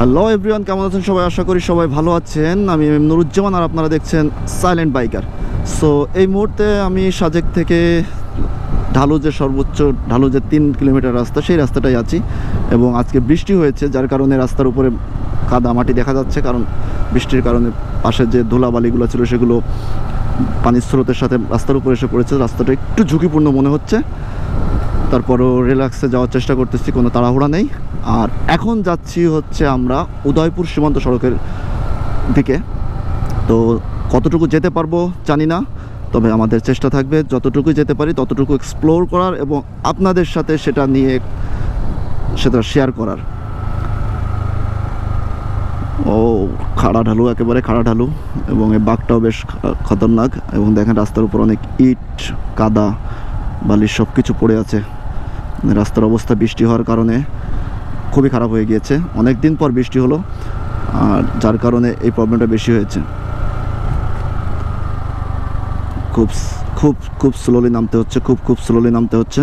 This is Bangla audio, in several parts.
হ্যালো এভরিওয়ান কেমন আছেন সবাই? আশা করি সবাই ভালো আছেন। আমি নুরুজ্জামান আর আপনারা দেখছেন সাইলেন্ট বাইকার সো এই মুহূর্তে আমি সাজেক থেকে ঢালু যে সর্বোচ্চ ঢালু যে তিন কিলোমিটার রাস্তা, সেই রাস্তাটাই আছি। এবং আজকে বৃষ্টি হয়েছে, যার কারণে রাস্তার উপরে কাদা মাটি দেখা যাচ্ছে। কারণ বৃষ্টির কারণে পাশে যে ধুলাবালিগুলো ছিল, সেগুলো পানির স্রোতের সাথে রাস্তার উপরে এসে পড়েছে। রাস্তাটা একটু ঝুঁকিপূর্ণ মনে হচ্ছে। তারপরও রিল্যাক্সে যাওয়ার চেষ্টা করতেছি, কোনো তাড়াহুড়া নেই। আর এখন যাচ্ছি হচ্ছে আমরা উদয়পুর সীমান্ত সড়কের দিকে। তো কতটুকু যেতে পারব জানি না, তবে আমাদের চেষ্টা থাকবে যতটুকু যেতে পারি ততটুকু এক্সপ্লোর করার এবং আপনাদের সাথে সেটা নিয়ে সেটা শেয়ার করার। ও, খাড়া ঢালু, একেবারে খাড়া ঢালু এবং এই বাঘটাও বেশ খতরনাক এবং দেখেন রাস্তার উপর অনেক ইট, কাদা বালির সব কিছু পড়ে আছে। রাস্তার অবস্থা বৃষ্টি হওয়ার কারণে খুবই খারাপ হয়ে গিয়েছে। অনেক দিন পর বৃষ্টি হলো, আর যার কারণে এই প্রবলেমটা বেশি হয়েছে। খুব খুব খুব স্লোলি নামতে হচ্ছে, খুব খুব স্লোলি নামতে হচ্ছে।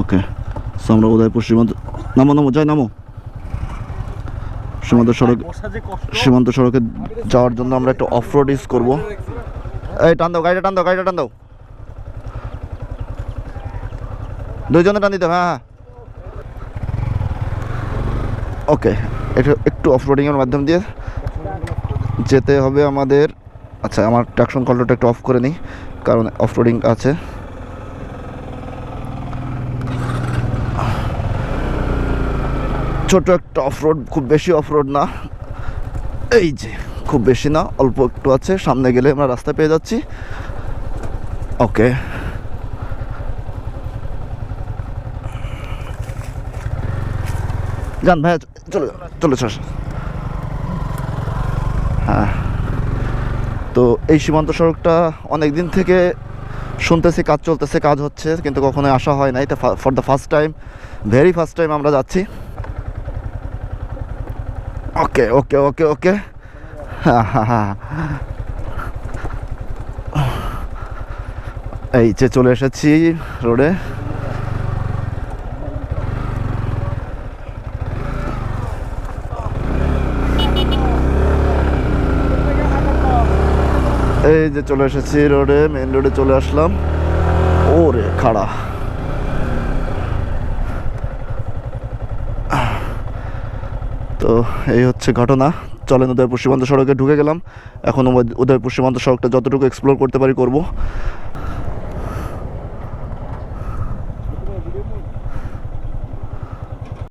ওকে সো আমরা উদয়পুর সীমান্ত নামো নামো যাই নামো। সীমান্ত সড়ক সীমান্ত সড়কে যাওয়ার জন্য আমরা একটা অফ রোড ইউজ করব। এই টান দাও গাড়িটা টান দাও গাড়িটা টান দাও। দুইজনে টান দিতে হ্যাঁ হ্যাঁ। ওকে এটা একটু অফ রোডিংয়ের মাধ্যম দিয়ে যেতে হবে আমাদের। আচ্ছা আমার ট্রাকশন কন্ট্রোলটা একটু অফ করে নিই কারণ অফ রোডিং আছে। ছোট একটা অফ রোড খুব বেশি অফ রোড না। এই যে, খুব বেশি না, অল্প একটু আছে, সামনে গেলে আমরা রাস্তা পেয়ে যাচ্ছি। ওকে। যান ভাইয়া, চলে চলে চলে হ্যাঁ। তো এই সীমান্ত সড়কটা অনেক দিন থেকে শুনতেছি, কাজ চলতেছে, কাজ হচ্ছে, কিন্তু কখনোই আসা হয় নাই for the first time very first time আমরা যাচ্ছি। ওকে ওকে ওকে ওকে এই যে চলে এসেছি রোডে। এই যে চলে এসেছি রোডে মেন রোডে চলে আসলাম। ওরে খাড়া। তো এই হচ্ছে ঘটনা। চলেন উদয়পুর সীমান্ত সড়কে ঢুকে গেলাম। এখন উদয়পুর সীমান্ত সড়কটা যতটুকু এক্সপ্লোর করতে পারি করব।